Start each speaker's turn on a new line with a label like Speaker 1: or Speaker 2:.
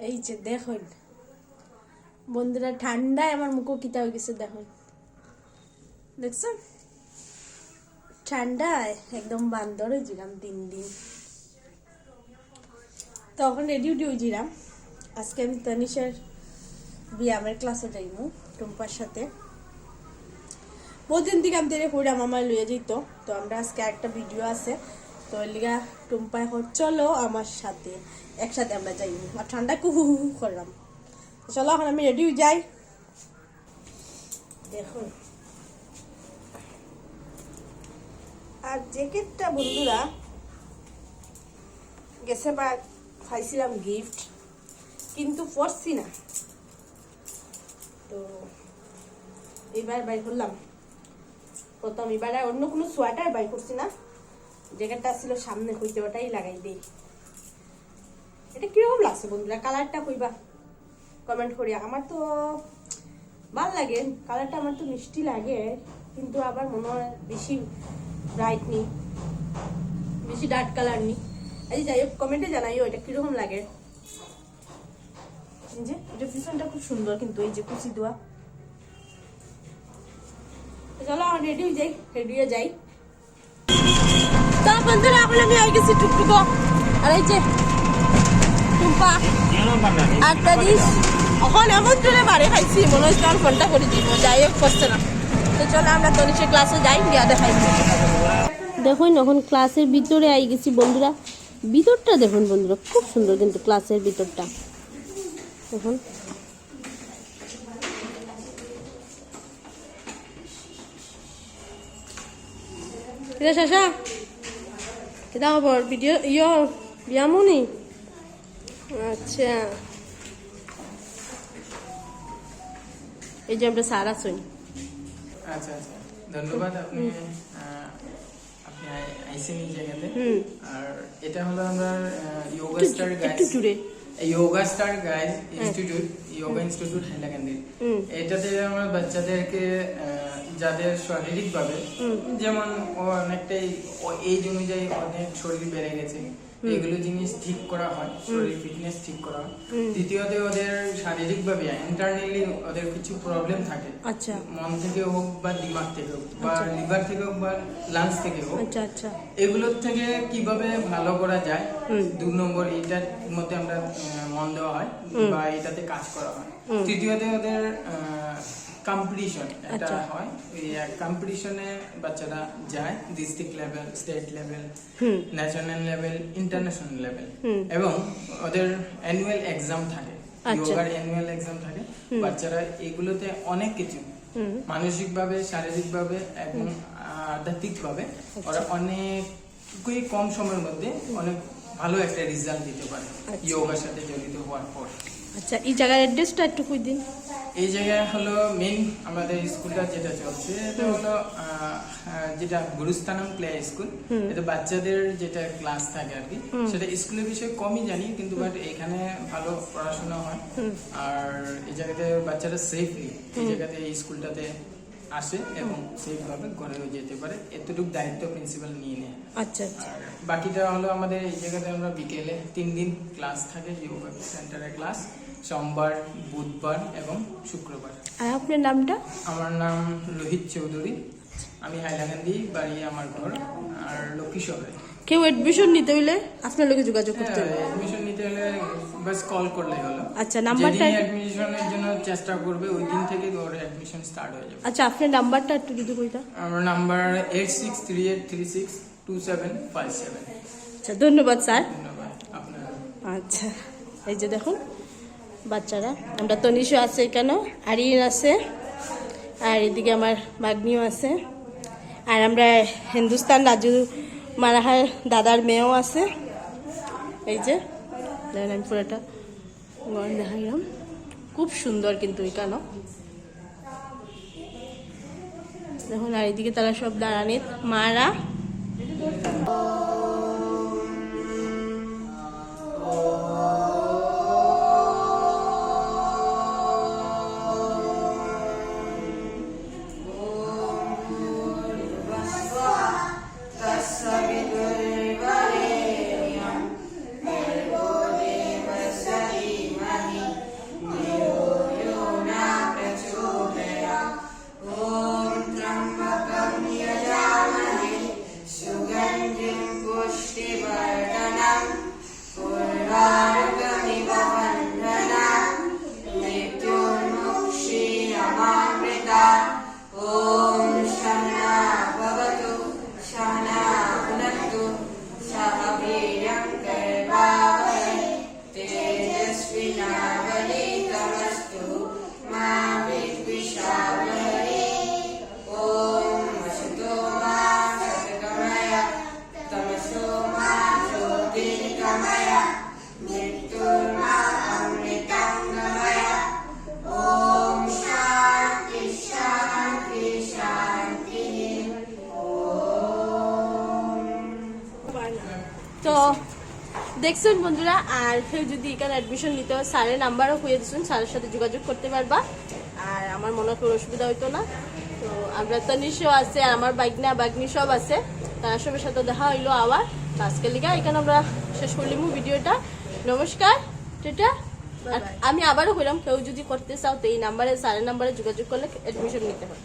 Speaker 1: এই যে দেখুন। বন্ধুরা, ঠান্ডায় আমার মুখও কিতা হয়ে গেছে, দেখুন। দেখছেন ঠান্ডায় একদম বান্দর হয়েছিলাম তিন দিন। তখন রেডি উডি হয়েছিলাম আজকে আমি তনিশের ব্যায়ামের ক্লাসে যাইমু, টুম্পার সাথে। বহুদিন থেকে আমি তেরে হুড়াম আমার লইয়ে যেত তো আমরা আজকে একটা ভিডিও আছে। তো ওই লিগা টুম্পা এখন চলো আমার সাথে, একসাথে আমরা যাই। আর ঠান্ডা কুহু হু করলাম। চলো, এখন আমি রেডি যাই। দেখুন আর জ্যাকেটটা বন্ধুরা, গেছে বা খাইছিলাম গিফট কিন্তু পরছি না। তো এবার বাই করলাম। প্রথম এবার অন্য কোনো সোয়াটার বাই করছি না। জ্যাকেটটা ছিল সামনে হইতে ওটাই লাগাই দেই। এটা কীরকম লাগছে বন্ধুরা? কালারটা কইবা? কমেন্ট করিয়া। আমার তো ভালো লাগে। কালারটা আমার তো মিষ্টি লাগে কিন্তু আবার মনে হয় বেশি ব্রাইট নেই। বেশি ডার্ক কালার নেই। আজ যাই হোক কমেন্টে জানাইও এটা কীরকম লাগে। এই যে এটা পিছনটা খুব সুন্দর কিন্তু এই যে কুচি দেওয়া তো চলো রেডি হয়ে যাই রেডি হয়ে যাই। গেছি আর এই এখন এমন খাইছি, মনে হচ্ছে ফোনটা করে দিব, যাই হোক, করছে না। তো চলো আমরা ক্লাসে দেখাই দেখুন, এখন ক্লাসের ভিতরে আই গেছি বন্ধুরা। ভিতরটা দেখুন বন্ধুরা, খুব সুন্দর কিন্তু ক্লাসের ভিতরটা। দেখুন। কিরা কিরা খবর ভিডিও ইয় বিয়ামনি আচ্ছা। এই যে আমরা সারা শুনি।
Speaker 2: আচ্ছা আচ্ছা। ধন্যবাদ আপনি আপনি আই- আইসেন এই জায়গাতে। আর এটা হলো আমরা
Speaker 1: ইয়োগা
Speaker 2: স্টার
Speaker 1: গাইড
Speaker 2: একটু
Speaker 1: জুড়ে।
Speaker 2: Yoga star guys institute yoga institute Hailakandi. এটাতে আমরা বাচ্চাদেরকে যাদের শারীরিক ভাবে যেমন ও অনেকটাই এই অনুযায়ী অনেক শরীর বেড়ে গেছে। এগুলো জিনিস ঠিক করা হয় শরীর ফিটনেস ঠিক করা হয়। দ্বিতীয়ত ওদের শারীরিক ভাবে ইন্টারনালি ওদের কিছু প্রবলেম থাকে।
Speaker 1: আচ্ছা।
Speaker 2: মন থেকে হোক বা দিমাগ থেকে হোক বা লিভার থেকে হোক বা লাংস থেকে হোক
Speaker 1: আচ্ছা আচ্ছা।
Speaker 2: এগুলোর থেকে কীভাবে ভালো করা যায়। দু নম্বর এটার মধ্যে আমরা মন দেওয়া হয় বা এটাতে কাজ করা হয়। তৃতীয়ত ওদের কম্পিটিশন এটা
Speaker 1: আচ্ছা।
Speaker 2: হয়। এই কম্পিটিশনে বাচ্চারা যায় district level state level national level international level এবং ওদের অ্যানুয়াল এক্সাম থাকে
Speaker 1: আচ্ছা।
Speaker 2: যোগার অ্যানুয়াল এক্সাম থাকে বাচ্চারা এগুলোতে অনেক কিছু। মানসিক ভাবে শারীরিক ভাবে এবং আধ্যাত্মিক ভাবে ওরা অনেক খুবই কম সময়ের মধ্যে অনেক ভালো একটা রেজাল্ট দিতে পারে
Speaker 1: আচ্ছা।
Speaker 2: যোগার সাথে জড়িত হওয়ার পর।
Speaker 1: আচ্ছা এই জায়গার অ্যাড্রেসটা একটু কই দিন?
Speaker 2: এই জায়গায় হলো মেইন আমাদের স্কুলটা যেটা চলছে এটা হলো যেটা গুরুস্থানম প্লে স্কুল এটা বাচ্চাদের যেটা ক্লাস থাকে আর কি সেটা স্কুলের বিষয়ে কমই জানি কিন্তু বাট এখানে ভালো পড়াশোনা হয়। আর এই জায়গাতে বাচ্চারা সেফলি এই জায়গাতে এই স্কুলটাতে আসে এবং সেফ ভাবে ঘরেও যেতে পারে এতটুকু দায়িত্ব প্রিন্সিপাল নিয়ে নেয়।
Speaker 1: আচ্ছা আচ্ছা।
Speaker 2: বাকিটা হলো আমাদের এই জায়গাতে আমরা বিকেলে তিন দিন ক্লাস থাকে যোগা সেন্টারে ক্লাস সোমবার বুধবার এবং শুক্রবার।
Speaker 1: আর আপনার নামটা?
Speaker 2: আমার নাম রোহিত চৌধুরী। আমি হাইলাকান্দি বাড়ি আমার ঘর আর লক্ষ্মী শহরে
Speaker 1: কেউ অ্যাডমিশন নিতে হইলে আপনার লোকে যোগাযোগ করতে হবে।
Speaker 2: এডমিশন নিতে হলে বাস কল করলে হলো।
Speaker 1: আচ্ছা, নাম্বারটা-
Speaker 2: অ্যাডমিশনের জন্য চেষ্টা করবে ওই দিন থেকে ওর অ্যাডমিশন স্টার্ট হয়ে যাবে।
Speaker 1: আচ্ছা আপনার নাম্বারটা একটু যদি কইতা
Speaker 2: আমার number eight six three eight three six two seven five seven
Speaker 1: আচ্ছা ধন্যবাদ স্যার।
Speaker 2: ধন্যবাদ আপনার।
Speaker 1: আচ্ছা এই যে দেখুন বাচ্চারা আমরা তনিশও আছে এখানে আরিন আছে। আর এদিকে আমার ভাগ্নিও আছে। আর আমরা হিন্দুস্তান রাজু মারাহার দাদার মেয়েও আছে। এই যে দেখেন আমি পুরোটা গরম দেখাইলাম। খুব সুন্দর কিন্তু এখানে দেখুন, আর এদিকে তারা সব দাঁড়ানিত মারা। দেখছেন বন্ধুরা আর কেউ যদি এখানে অ্যাডমিশন নিতে হয় স্যারের নাম্বারও খুঁজে দিচ্ছেন স্যারের সাথে যোগাযোগ করতে পারবা। আর আমার মনে হয় কোনো অসুবিধা হইতো না। তো আমরা তনিশও আছে আর আমার বাইকনা বাগনি সব আছে। তার সবের সাথে দেখা হইল আবার। তো আজকের লিগা এখানে আমরা শেষ করলিম ভিডিওটা। নমস্কার টেটা। আমি আবারও হইলাম কেউ যদি করতে চাও তো এই নাম্বারে স্যারের নাম্বারে যোগাযোগ করলে অ্যাডমিশন নিতে হয়